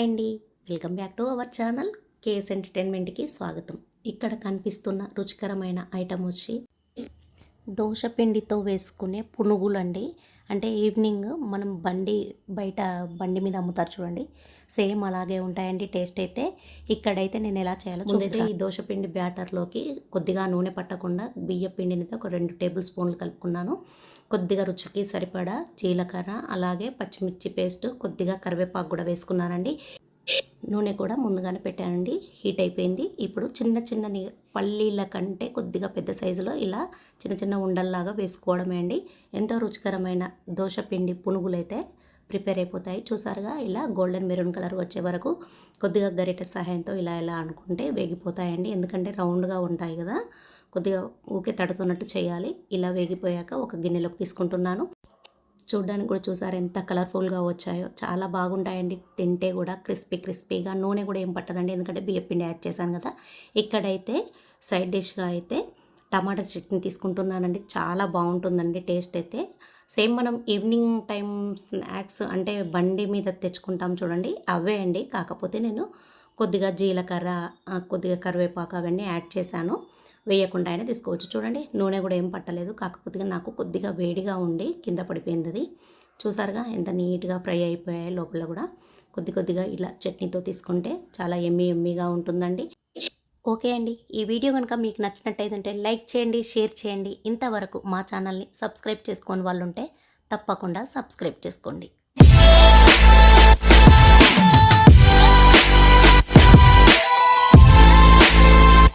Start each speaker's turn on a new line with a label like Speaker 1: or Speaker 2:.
Speaker 1: Hi అండి. Welcome back to our channel KS ఎంటర్టైన్మెంట్కి స్వాగతం. ఇక్కడ కనిపిస్తున్న రుచికరమైన ఐటమ్ వచ్చి దోశ పిండితో వేసుకునే పునుగులు అండి అంటే ఈవినింగ్ మనం బండి బయట బండి మీద అమ్ముతారు చూడండి. సేమ్ అలాగే ఉంటాయండి టేస్ట్ అయితే. ఇక్కడైతే నేను ఎలా చేయాలో ముందైతే ఈ దోశ పిండి బ్యాటర్లోకి కొద్దిగా నూనె పట్టకుండా బియ్య పిండిని ఒక రెండు టేబుల్ స్పూన్లు కలుపుకున్నాను. కొద్దిగా రుచికి సరిపడా జీలకర్ర అలాగే పచ్చిమిర్చి పేస్ట్ కొద్దిగా కరివేపాకు కూడా వేసుకున్నానండి. నూనె కూడా ముందుగానే పెట్టానండి. హీట్ అయిపోయింది. ఇప్పుడు చిన్న చిన్న పల్లీల కంటే కొద్దిగా పెద్ద సైజులో ఇలా చిన్న చిన్న ఉండల్లాగా వేసుకోవడమే అండి. ఎంతో రుచికరమైన దోశ పిండి పునుగులు ప్రిపేర్ అయిపోతాయి. చూసారుగా ఇలా గోల్డెన్ మెరూన్ కలర్ వచ్చే వరకు కొద్దిగా గరిటె సహాయంతో ఇలా ఇలా అనుకుంటే వేగిపోతాయండి. ఎందుకంటే రౌండ్గా ఉంటాయి కదా కొద్దిగా ఊకే తడుతున్నట్టు చేయాలి. ఇలా వేగిపోయాక ఒక గిన్నెలోకి తీసుకుంటున్నాను. చూడ్డానికి కూడా చూసారు? ఎంత కలర్ఫుల్గా వచ్చాయో. చాలా బాగుంటాయండి. తింటే కూడా క్రిస్పీ క్రిస్పీగా. నూనె కూడా ఏం పట్టదండి. ఎందుకంటే బియ్య పిండి యాడ్ చేశాను కదా. ఇక్కడైతే సైడ్ డిష్గా అయితే టమాటా చట్నీ తీసుకుంటున్నానండి. చాలా బాగుంటుందండి టేస్ట్ అయితే. సేమ్ మనం ఈవినింగ్ టైం స్నాక్స్ అంటే బండి మీద తెచ్చుకుంటాం చూడండి. అవే అండి. కాకపోతే నేను కొద్దిగా జీలకర్ర కొద్దిగా కరివేపాకు అవన్నీ యాడ్ చేశాను. వేయకుండా అయినా తీసుకోవచ్చు. చూడండి నూనె కూడా ఏం పట్టలేదు. కాకపోతే నాకు కొద్దిగా వేడిగా ఉండి కింద పడిపోయింది. అది చూసారుగా ఎంత నీట్గా ఫ్రై అయిపోయాయి లోపల కూడా. కొద్ది కొద్దిగా ఇలా చట్నీతో తీసుకుంటే చాలా ఎమ్మి ఎమ్మిగా ఉంటుందండి. ఓకే అండి. ఈ వీడియో కనుక మీకు నచ్చినట్టయితే లైక్ చేయండి షేర్ చేయండి. ఇంతవరకు మా ఛానల్ని సబ్స్క్రైబ్ చేసుకొని వాళ్ళు ఉంటే తప్పకుండా సబ్స్క్రైబ్ చేసుకోండి.